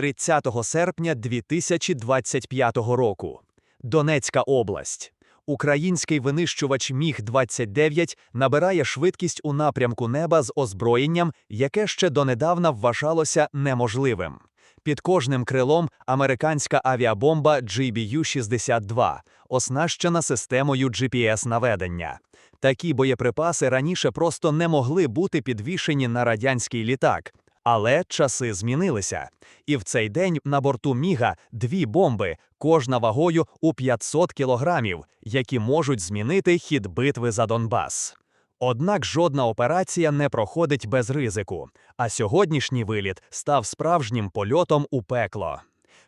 30 серпня 2025 року. Донецька область. Український винищувач Міг-29 набирає швидкість у напрямку неба з озброєнням, яке ще донедавна вважалося неможливим. Під кожним крилом американська авіабомба GBU-62, оснащена системою GPS-наведення. Такі боєприпаси раніше просто не могли бути підвішені на радянський літак. Але часи змінилися. І в цей день на борту Міга дві бомби, кожна вагою у 500 кілограмів, які можуть змінити хід битви за Донбас. Однак жодна операція не проходить без ризику, а сьогоднішній виліт став справжнім польотом у пекло.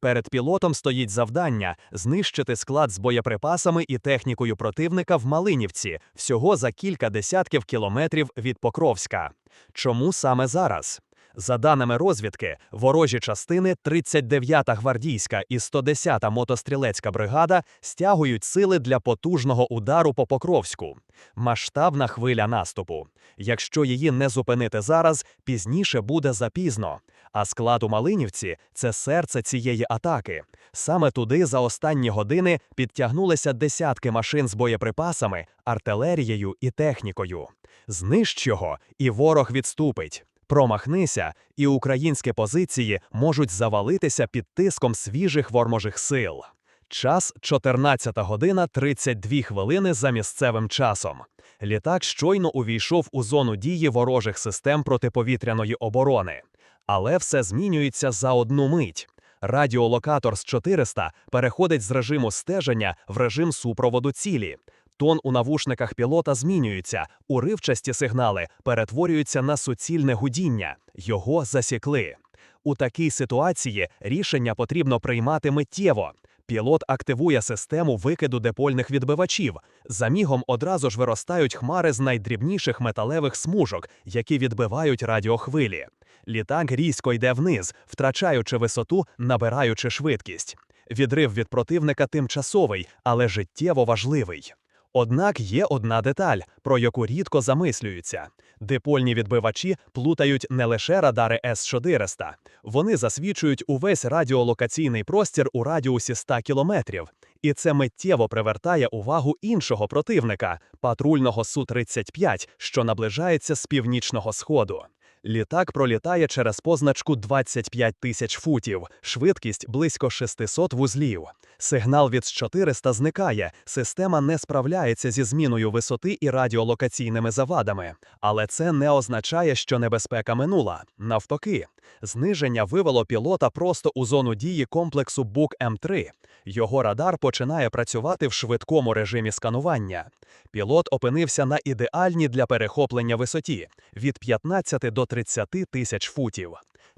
Перед пілотом стоїть завдання знищити склад з боєприпасами і технікою противника в Малинівці всього за кілька десятків кілометрів від Покровська. Чому саме зараз? За даними розвідки, ворожі частини 39-та гвардійська і 110-та мотострілецька бригада стягують сили для потужного удару по Покровську. Масштабна хвиля наступу. Якщо її не зупинити зараз, пізніше буде запізно. А склад у Малинівці це серце цієї атаки. Саме туди за останні години підтягнулися десятки машин з боєприпасами, артилерією і технікою. Знищ його, і ворог відступить. Промахнися, і українські позиції можуть завалитися під тиском свіжих ворможих сил. Час 14 година 32 хвилини за місцевим часом. Літак щойно увійшов у зону дії ворожих систем протиповітряної оборони. Але все змінюється за одну мить. Радіолокатор з 400 переходить з режиму стеження в режим супроводу цілі. Тон у навушниках пілота змінюється, уривчасті сигнали перетворюються на суцільне гудіння. Його засікли. У такій ситуації рішення потрібно приймати миттєво. Пілот активує систему викиду депольних відбивачів. За мігом одразу ж виростають хмари з найдрібніших металевих смужок, які відбивають радіохвилі. Літак різко йде вниз, втрачаючи висоту, набираючи швидкість. Відрив від противника тимчасовий, але життєво важливий. Однак є одна деталь, про яку рідко замислюються: дипольні відбивачі плутають не лише радари С-400, вони засвічують увесь радіолокаційний простір у радіусі 100 кілометрів. І це миттєво привертає увагу іншого противника патрульного Су-35, що наближається з північного сходу. Літак пролітає через позначку 25 тисяч футів, швидкість близько 600 вузлів. Сигнал від 400 зникає, система не справляється зі зміною висоти і радіолокаційними завадами. Але це не означає, що небезпека минула. Навпаки, зниження вивело пілота просто у зону дії комплексу Бук М3. Його радар починає працювати в швидкому режимі сканування. Пілот опинився на ідеальній для перехоплення висоті від 15 до 30 тисяч футів.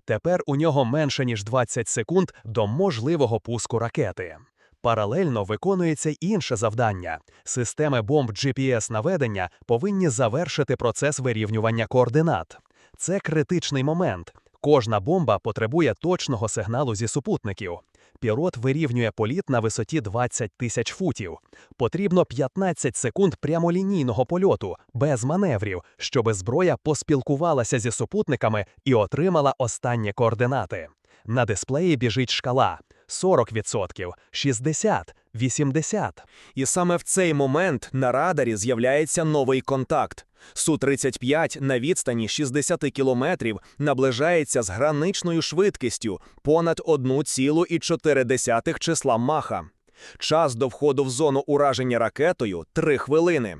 Тепер у нього менше ніж 20 секунд до можливого пуску ракети. Паралельно виконується інше завдання. Системи бомб GPS-наведення повинні завершити процес вирівнювання координат. Це критичний момент. Кожна бомба потребує точного сигналу зі супутників. Пілот вирівнює політ на висоті 20 тисяч футів. Потрібно 15 секунд прямолінійного польоту, без маневрів, щоби зброя поспілкувалася зі супутниками і отримала останні координати. На дисплеї біжить шкала 40%, 60%, 80%. І саме в цей момент на радарі з'являється новий контакт. Су-35 на відстані 60 кілометрів наближається з граничною швидкістю понад 1,4 числа маха. Час до входу в зону ураження ракетою 3 хвилини.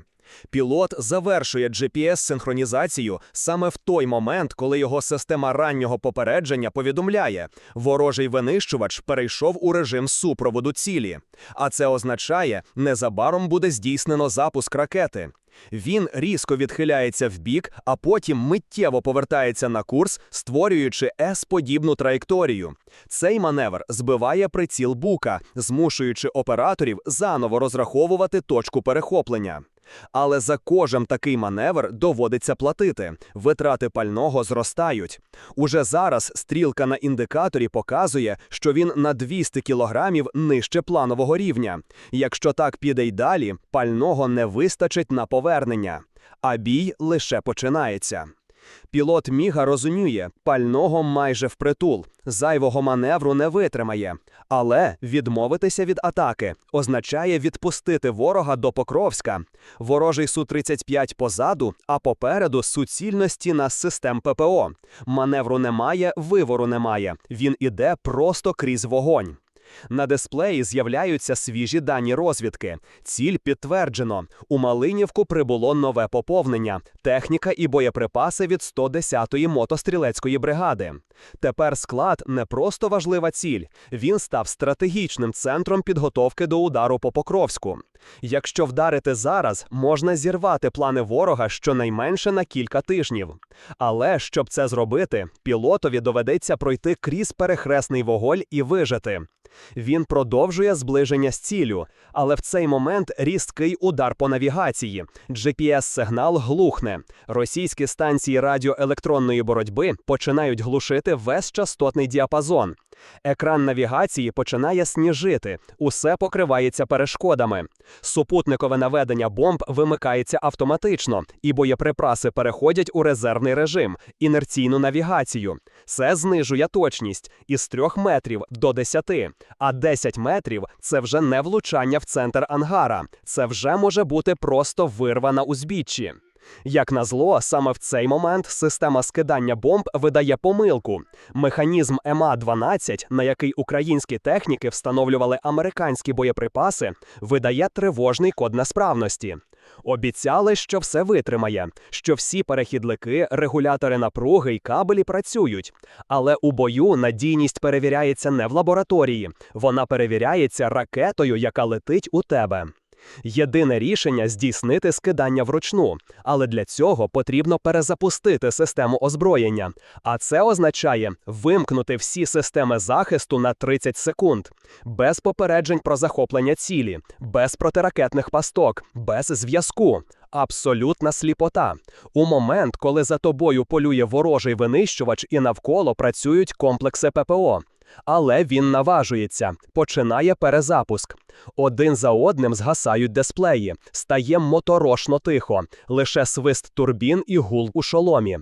Пілот завершує GPS-синхронізацію саме в той момент, коли його система раннього попередження повідомляє, ворожий винищувач перейшов у режим супроводу цілі. А це означає, незабаром буде здійснено запуск ракети. Він різко відхиляється вбік, а потім миттєво повертається на курс, створюючи С-подібну траєкторію. Цей маневр збиває приціл бука, змушуючи операторів заново розраховувати точку перехоплення. Але за кожен такий маневр доводиться платити. Витрати пального зростають. Уже зараз стрілка на індикаторі показує, що він на 200 кілограмів нижче планового рівня. Якщо так піде й далі, пального не вистачить на повернення. А бій лише починається. Пілот Міга розуміє, пального майже впритул, зайвого маневру не витримає. Але відмовитися від атаки означає відпустити ворога до Покровська. Ворожий Су-35 позаду, а попереду суцільна стіна з систем ППО. Маневру немає, вивору немає. Він іде просто крізь вогонь. На дисплеї з'являються свіжі дані розвідки. Ціль підтверджено. У Малинівку прибуло нове поповнення, техніка і боєприпаси від 110-ї мотострілецької бригади. Тепер склад не просто важлива ціль, він став стратегічним центром підготовки до удару по Покровську. Якщо вдарити зараз, можна зірвати плани ворога щонайменше на кілька тижнів. Але щоб це зробити, пілотові доведеться пройти крізь перехресний вуголь і вижити. Він продовжує зближення з ціллю, але в цей момент різкий удар по навігації. GPS-сигнал глухне. Російські станції радіоелектронної боротьби починають глушити весь частотний діапазон. Екран навігації починає сніжити, усе покривається перешкодами. Супутникове наведення бомб вимикається автоматично, і боєприпаси переходять у резервний режим, інерційну навігацію. Це знижує точність із 3 метрів до 10, а 10 метрів це вже не влучання в центр ангара, це вже може бути просто вирва на узбіччі. Як назло, саме в цей момент система скидання бомб видає помилку. Механізм МА-12, на який українські техніки встановлювали американські боєприпаси, видає тривожний код несправності. Обіцяли, що все витримає, що всі перехідники, регулятори напруги й кабелі працюють. Але у бою надійність перевіряється не в лабораторії, вона перевіряється ракетою, яка летить у тебе. Єдине рішення здійснити скидання вручну, але для цього потрібно перезапустити систему озброєння. А це означає вимкнути всі системи захисту на 30 секунд, без попереджень про захоплення цілі, без протиракетних пасток, без зв'язку. Абсолютна сліпота. У момент, коли за тобою полює ворожий винищувач і навколо працюють комплекси ППО. Але він наважується, починає перезапуск. Один за одним згасають дисплеї, стає моторошно тихо, лише свист турбін і гул у шоломі.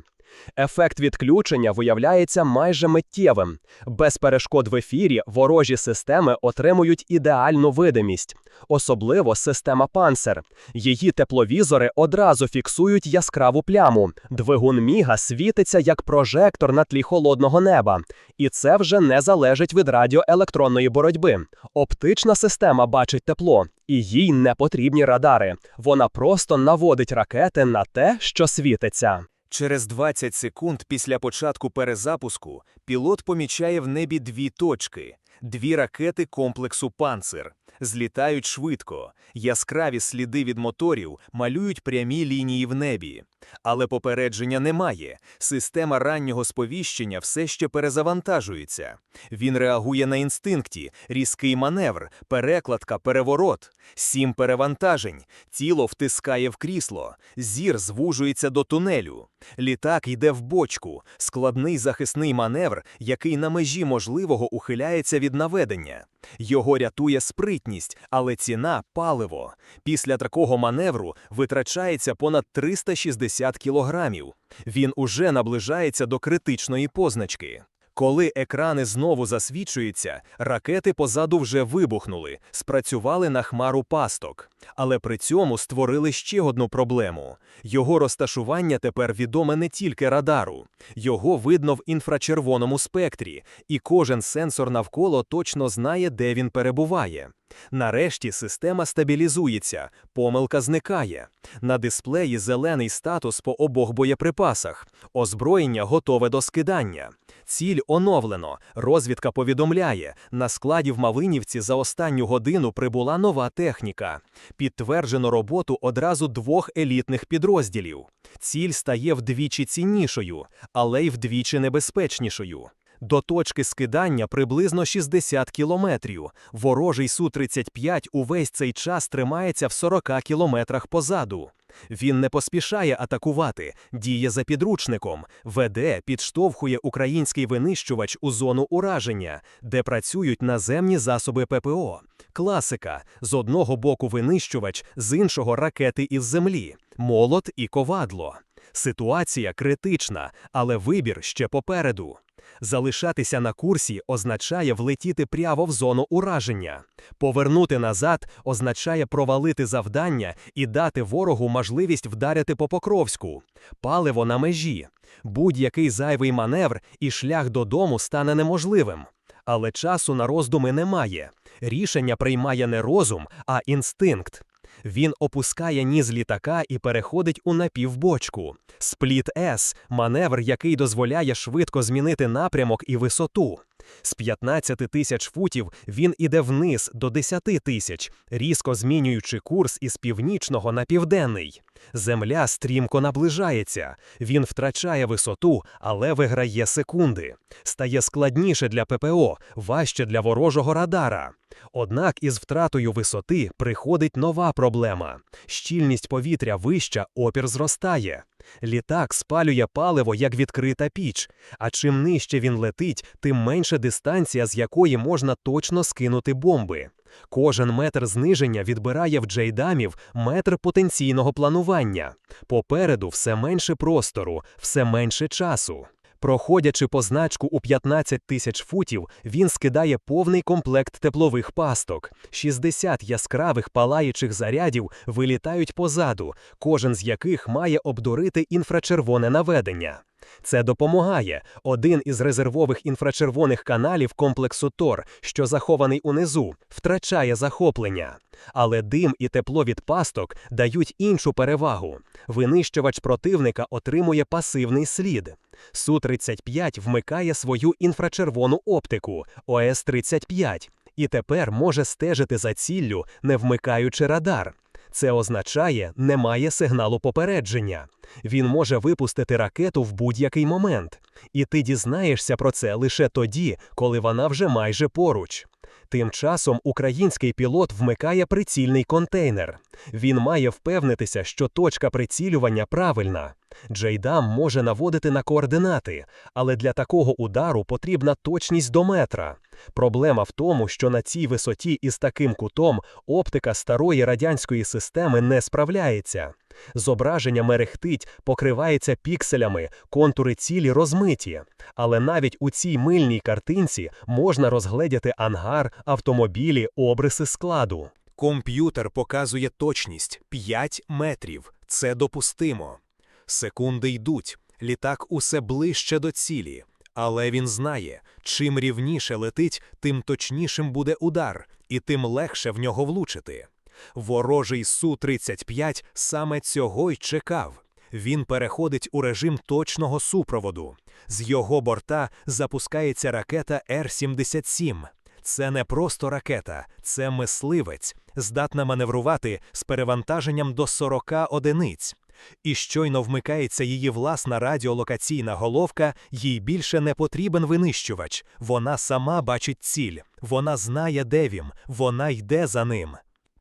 Ефект відключення виявляється майже миттєвим. Без перешкод в ефірі ворожі системи отримують ідеальну видимість, особливо система панцер. Її тепловізори одразу фіксують яскраву пляму. Двигун міга світиться як прожектор на тлі холодного неба. І це вже не залежить від радіоелектронної боротьби. Оптична система бачить тепло, і їй не потрібні радари. Вона просто наводить ракети на те, що світиться. Через 20 секунд після початку перезапуску пілот помічає в небі дві точки, дві ракети комплексу «Панцир». Злітають швидко, яскраві сліди від моторів малюють прямі лінії в небі. Але попередження немає. Система раннього сповіщення все ще перезавантажується. Він реагує на інстинкті, різкий маневр, перекладка, переворот, сім перевантажень, тіло втискає в крісло, зір звужується до тунелю. Літак йде в бочку, складний захисний маневр, який на межі можливого ухиляється від наведення. Його рятує спритність, але ціна паливо. Після такого маневру витрачається понад 360 кілограмів. Він уже наближається до критичної позначки. Коли екрани знову засвічуються, ракети позаду вже вибухнули, спрацювали на хмару пасток. Але при цьому створили ще одну проблему. Його розташування тепер відоме не тільки радару. Його видно в інфрачервоному спектрі, і кожен сенсор навколо точно знає, де він перебуває. Нарешті система стабілізується, помилка зникає. На дисплеї зелений статус по обох боєприпасах. Озброєння готове до скидання. Ціль оновлено. Розвідка повідомляє, на складі в Малинівці за останню годину прибула нова техніка. Підтверджено роботу одразу двох елітних підрозділів. Ціль стає вдвічі ціннішою, але й вдвічі небезпечнішою. До точки скидання приблизно 60 кілометрів. Ворожий Су-35 увесь цей час тримається в 40 кілометрах позаду. Він не поспішає атакувати, діє за підручником, веде, підштовхує український винищувач у зону ураження, де працюють наземні засоби ППО. Класика: з одного боку винищувач, з іншого ракети із землі, молот і ковадло. Ситуація критична, але вибір ще попереду. Залишатися на курсі означає влетіти прямо в зону ураження. Повернути назад означає провалити завдання і дати ворогу можливість вдарити по Покровську. Паливо на межі. Будь-який зайвий маневр і шлях додому стане неможливим. Але часу на роздуми немає. Рішення приймає не розум, а інстинкт. Він опускає ніз літака і переходить у напівбочку. Спліт С маневр, який дозволяє швидко змінити напрямок і висоту. З 15 тисяч футів він іде вниз до 10 тисяч, різко змінюючи курс із північного на південний. Земля стрімко наближається. Він втрачає висоту, але виграє секунди. Стає складніше для ППО, важче для ворожого радара. Однак із втратою висоти приходить нова проблема. Щільність повітря вища, опір зростає. Літак спалює паливо як відкрита піч, а чим нижче він летить, тим менше дистанція, з якої можна точно скинути бомби. Кожен метр зниження відбирає в джейдамів метр потенційного планування. Попереду все менше простору, все менше часу. Проходячи позначку у 15 тисяч футів, він скидає повний комплект теплових пасток. 60 яскравих палаючих зарядів вилітають позаду, кожен з яких має обдурити інфрачервоне наведення. Це допомагає. Один із резервових інфрачервоних каналів комплексу Тор, що захований унизу, втрачає захоплення. Але дим і тепло від пасток дають іншу перевагу. Винищувач противника отримує пасивний слід. Су-35 вмикає свою інфрачервону оптику ОС-35 і тепер може стежити за ціллю, не вмикаючи радар. Це означає, немає сигналу попередження. Він може випустити ракету в будь-який момент, і ти дізнаєшся про це лише тоді, коли вона вже майже поруч. Тим часом український пілот вмикає прицільний контейнер. Він має впевнитися, що точка прицілювання правильна. Джейдам може наводити на координати, але для такого удару потрібна точність до метра. Проблема в тому, що на цій висоті із таким кутом оптика старої радянської системи не справляється. Зображення мерехтить, покривається пікселями, контури цілі розмиті. Але навіть у цій мильній картинці можна розгледіти ангар, автомобілі, обриси складу. Комп'ютер показує точність 5 метрів. Це допустимо. Секунди йдуть. Літак усе ближче до цілі. Але він знає, чим рівніше летить, тим точнішим буде удар, і тим легше в нього влучити. Ворожий Су-35 саме цього й чекав. Він переходить у режим точного супроводу. З його борта запускається ракета Р-77. Це не просто ракета, це мисливець, здатна маневрувати з перевантаженням до 40 одиниць. І щойно вмикається її власна радіолокаційна головка, їй більше не потрібен винищувач. Вона сама бачить ціль, вона знає, де він, вона йде за ним.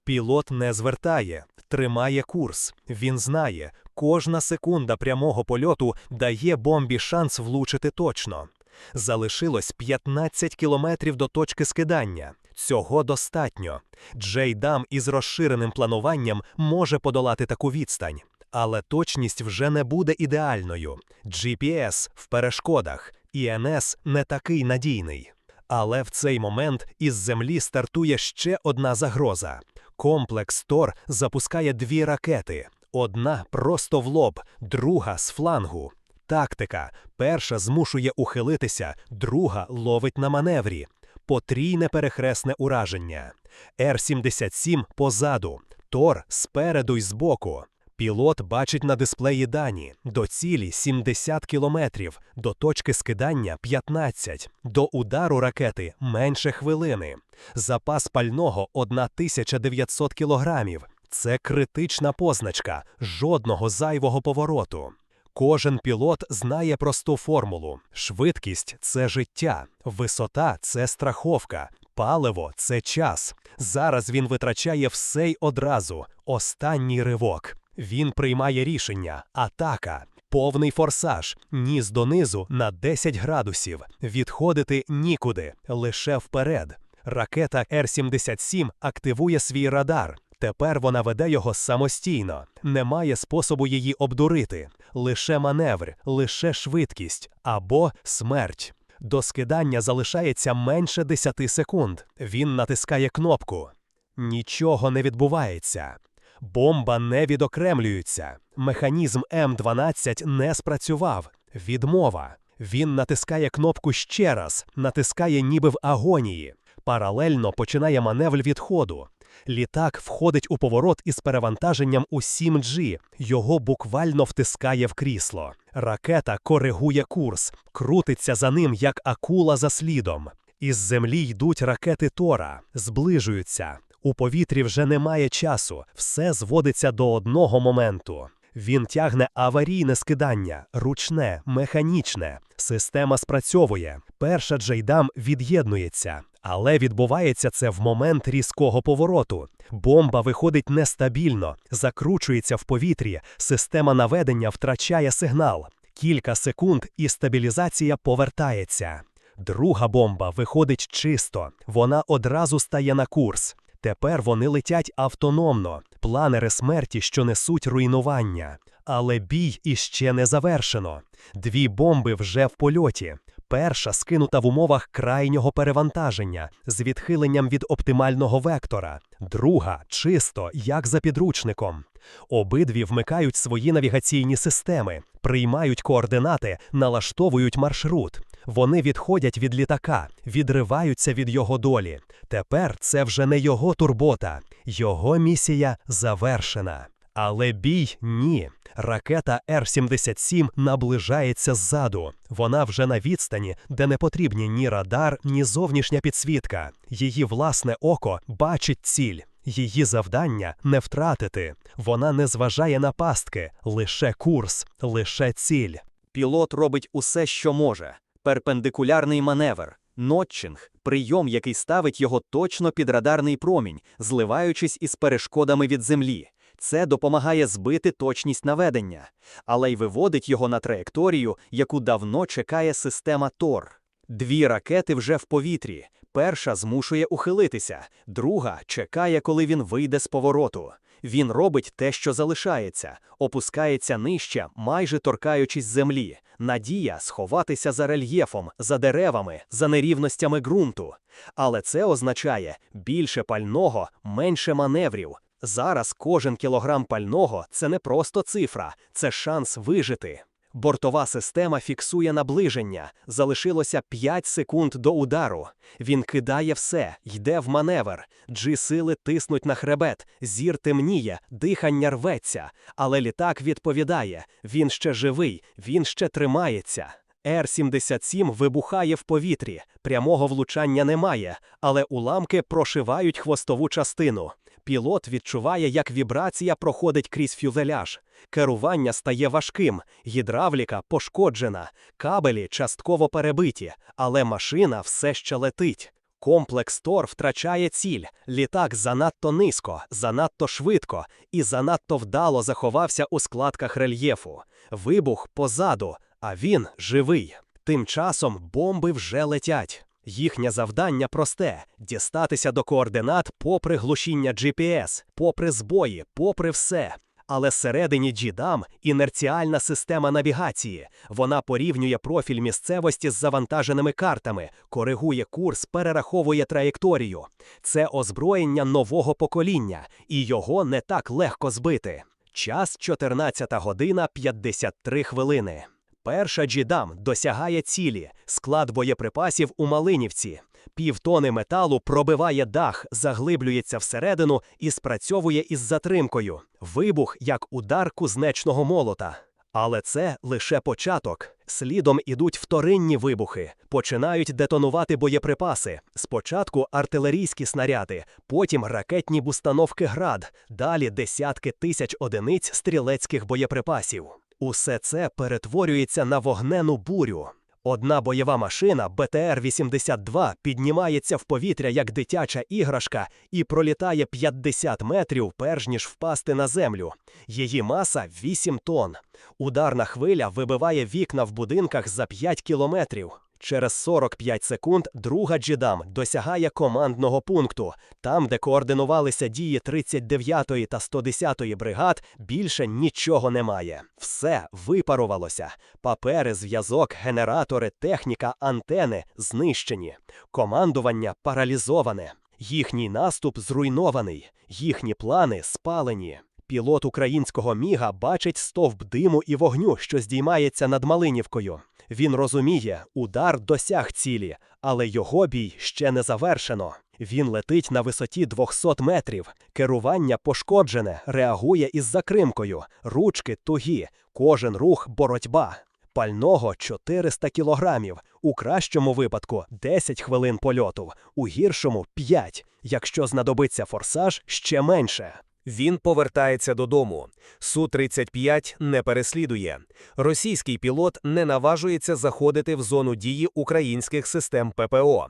Пілот не звертає, тримає курс. Він знає, кожна секунда прямого польоту дає бомбі шанс влучити точно. Залишилось 15 кілометрів до точки скидання. Цього достатньо. Джей Дам із розширеним плануванням може подолати таку відстань. Але точність вже не буде ідеальною. GPS в перешкодах, ІНС не такий надійний. Але в цей момент із землі стартує ще одна загроза. Комплекс Тор запускає дві ракети: одна просто в лоб, друга з флангу. Тактика: перша змушує ухилитися, друга ловить на маневрі. Потрійне перехресне ураження. Р-77 позаду, Тор спереду й збоку. Пілот бачить на дисплеї дані до цілі 70 кілометрів, до точки скидання 15, до удару ракети менше хвилини. Запас пального 1900 кілограмів. Це критична позначка, жодного зайвого повороту. Кожен пілот знає просту формулу: швидкість це життя, висота це страховка, паливо це час. Зараз він витрачає все й одразу. Останній ривок. Він приймає рішення, атака, повний форсаж, ніс донизу на 10 градусів, відходити нікуди, лише вперед. Ракета Р-77 активує свій радар. Тепер вона веде його самостійно, немає способу її обдурити. лише маневр, лише швидкість або смерть. До скидання залишається менше 10 секунд. Він натискає кнопку. Нічого не відбувається. Бомба не відокремлюється. Механізм М12 не спрацював. Відмова. Він натискає кнопку ще раз, натискає ніби в агонії. Паралельно починає маневр відходу. Літак входить у поворот із перевантаженням у 7G. Його буквально втискає в крісло. Ракета коригує курс, крутиться за ним, як акула за слідом. Із землі йдуть ракети Тора, зближуються. У повітрі вже немає часу, все зводиться до одного моменту. Він тягне аварійне скидання, ручне, механічне. Система спрацьовує. Перша джейдам від'єднується. Але відбувається це в момент різкого повороту. Бомба виходить нестабільно, закручується в повітрі, система наведення втрачає сигнал. Кілька секунд і стабілізація повертається. Друга бомба виходить чисто, вона одразу стає на курс. Тепер вони летять автономно, планери смерті, що несуть руйнування. Але бій іще не завершено. Дві бомби вже в польоті. Перша скинута в умовах крайнього перевантаження з відхиленням від оптимального вектора, друга чисто, як за підручником. Обидві вмикають свої навігаційні системи, приймають координати, налаштовують маршрут. Вони відходять від літака, відриваються від його долі. Тепер це вже не його турбота, його місія завершена. Але бій ні. Ракета Р-77 наближається ззаду. Вона вже на відстані, де не потрібні ні радар, ні зовнішня підсвітка. Її власне око бачить ціль. Її завдання не втратити. Вона не зважає на пастки, лише курс, лише ціль. Пілот робить усе, що може. Перпендикулярний маневр, нотчинг, прийом, який ставить його точно під радарний промінь, зливаючись із перешкодами від землі. Це допомагає збити точність наведення, але й виводить його на траєкторію, яку давно чекає система ТОР. Дві ракети вже в повітрі. Перша змушує ухилитися, друга чекає, коли він вийде з повороту. Він робить те, що залишається, опускається нижче, майже торкаючись землі. Надія сховатися за рельєфом, за деревами, за нерівностями ґрунту. Але це означає більше пального, менше маневрів. Зараз кожен кілограм пального це не просто цифра, це шанс вижити. Бортова система фіксує наближення. Залишилося 5 секунд до удару. Він кидає все, йде в маневр. Джи-сили тиснуть на хребет, зір темніє, дихання рветься. Але літак відповідає: він ще живий, він ще тримається. Р-77 вибухає в повітрі, прямого влучання немає, але уламки прошивають хвостову частину. Пілот відчуває, як вібрація проходить крізь фюзеляж. Керування стає важким, гідравліка пошкоджена, кабелі частково перебиті, але машина все ще летить. Комплекс Тор втрачає ціль. Літак занадто низько, занадто швидко і занадто вдало заховався у складках рельєфу. Вибух позаду, а він живий. Тим часом бомби вже летять. Їхнє завдання просте дістатися до координат попри глушіння GPS, попри збої, попри все. Але всередині GDAM інерціальна система навігації. Вона порівнює профіль місцевості з завантаженими картами, коригує курс, перераховує траєкторію. Це озброєння нового покоління, і його не так легко збити. Час 14 година 53 хвилини. Перша джідам досягає цілі, склад боєприпасів у Малинівці. Півтони металу пробиває дах, заглиблюється всередину і спрацьовує із затримкою. Вибух як удар кузнечного молота. Але це лише початок. Слідом ідуть вторинні вибухи, починають детонувати боєприпаси. Спочатку артилерійські снаряди, потім ракетні бустановки град, далі десятки тисяч одиниць стрілецьких боєприпасів. Усе це перетворюється на вогнену бурю. Одна бойова машина БТР-82 піднімається в повітря як дитяча іграшка і пролітає 50 метрів, перш ніж впасти на землю. Її маса 8 тонн. Ударна хвиля вибиває вікна в будинках за 5 кілометрів. Через 45 секунд друга джедам досягає командного пункту. Там, де координувалися дії 39-ї та 110-ї бригад, більше нічого немає. Все випарувалося. Папери, зв'язок, генератори, техніка, антени знищені. Командування паралізоване. Їхній наступ зруйнований, їхні плани спалені. Пілот українського міга бачить стовп диму і вогню, що здіймається над Малинівкою. Він розуміє, удар досяг цілі, але його бій ще не завершено. Він летить на висоті 200 метрів. Керування пошкоджене, реагує із закримкою, ручки тугі, кожен рух боротьба. Пального 400 кілограмів, у кращому випадку 10 хвилин польоту, у гіршому 5, якщо знадобиться форсаж ще менше. Він повертається додому. Су-35 не переслідує. Російський пілот не наважується заходити в зону дії українських систем ППО.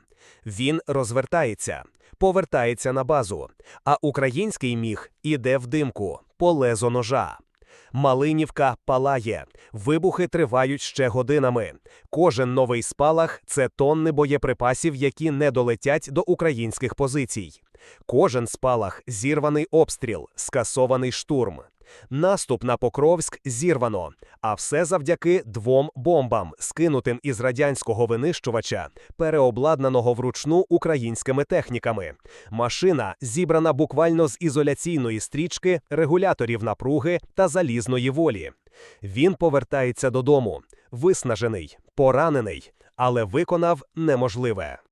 Він розвертається, повертається на базу, а український міг іде в димку, по лезо ножа. Малинівка палає, вибухи тривають ще годинами. Кожен новий спалах це тонни боєприпасів, які не долетять до українських позицій. Кожен спалах зірваний обстріл, скасований штурм. Наступ на Покровськ зірвано, а все завдяки двом бомбам, скинутим із радянського винищувача, переобладнаного вручну українськими техніками. Машина зібрана буквально з ізоляційної стрічки, регуляторів напруги та залізної волі. Він повертається додому, виснажений, поранений, але виконав неможливе.